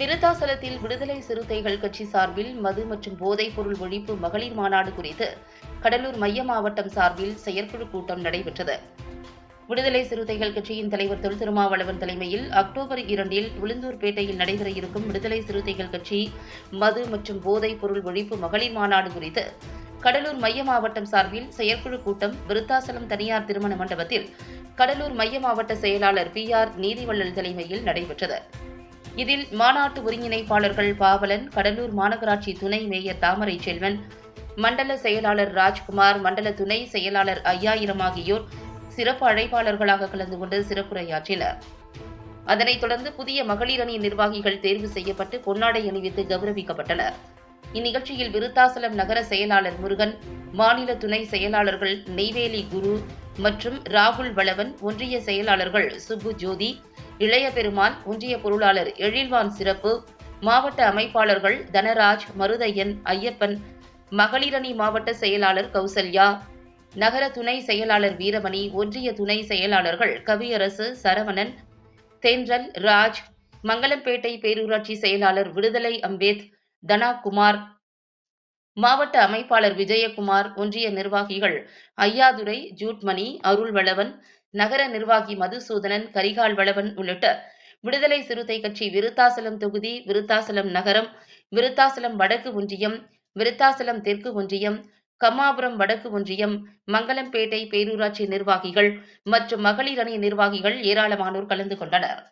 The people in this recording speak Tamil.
விருத்தாசலத்தில் விடுதலை சிறுத்தைகள் கட்சி சார்பில் மது மற்றும் போதைப் பொருள் ஒழிப்பு மகளிர் மாநாடு குறித்து கடலூர் மைய மாவட்டம் சார்பில் செயற்குழு கூட்டம் நடைபெற்றது. விடுதலை சிறுத்தைகள் கட்சியின் தலைவர் தொல் திருமாவளவன் தலைமையில் அக்டோபர் இரண்டில் உளுந்தூர்பேட்டையில் நடைபெற இருக்கும் விடுதலை சிறுத்தைகள் கட்சி மது மற்றும் போதைப் பொருள் ஒழிப்பு மகளிர் மாநாடு குறித்து கடலூர் மைய மாவட்டம் சார்பில் செயற்குழு கூட்டம் விருத்தாசலம் தனியார் திருமண மண்டபத்தில் கடலூர் மைய மாவட்ட செயலாளர் பி ஆர் நீதிவள்ளல் தலைமையில் நடைபெற்றது. இதில் மாநாட்டு ஒருங்கிணைப்பாளர்கள் பாவலன் கடலூர் மாநகராட்சி துணை மேயர் தாமரை செல்வன் மண்டல செயலாளர் ராஜ்குமார் மண்டல துணை செயலாளர் ஐயாயிரம் ஆகியோர் சிறப்பு அழைப்பாளர்களாக கலந்து கொண்டு சிறப்புரையாற்றினர். அதனைத் தொடர்ந்து புதிய மகளிர் அணி நிர்வாகிகள் தேர்வு செய்யப்பட்டு பொன்னாடை அணிவித்து கௌரவிக்கப்பட்டனர். இந்நிகழ்ச்சியில் விருத்தாசலம் நகர செயலாளர் முருகன் மாநில துணை செயலாளர்கள் நெய்வேலி குரு மற்றும் ராகுல் வளவன் ஒன்றிய செயலாளர்கள் சுப்பு ஜோதி இளைய பெருமாள் ஒன்றிய பொருளாளர் எழில்வான் சிறப்பு மாவட்ட அமைப்பாளர்கள் தனராஜ் மருதையன் ஐயப்பன் மகளிரணி மாவட்ட செயலாளர் கௌசல்யா நகர துணை செயலாளர் வீரமணி ஒன்றிய துணை செயலாளர்கள் கவியரசு சரவணன் தென்றல் ராஜ் மங்களம்பேட்டை பேரூராட்சி செயலாளர் விடுதலை அம்பேத் தனா குமார் மாவட்ட அமைப்பாளர் விஜயகுமார் ஒன்றிய நிர்வாகிகள் ஐயாதுரை ஜூட்மணி அருள்வளவன் நகர நிர்வாகி மதுசூதனன் கரிகால் வளவன் உள்ளிட்ட விடுதலை சிறுத்தை கட்சி விருத்தாசலம் தொகுதி விருத்தாசலம் நகரம் விருத்தாசலம் வடக்கு ஒன்றியம் விருத்தாசலம் தெற்கு ஒன்றியம் கம்மாபுரம் வடக்கு ஒன்றியம் மங்களம்பேட்டை பேரூராட்சி நிர்வாகிகள் மற்றும் மகளிர் அணி நிர்வாகிகள் ஏராளமானோர் கலந்து கொண்டனர்.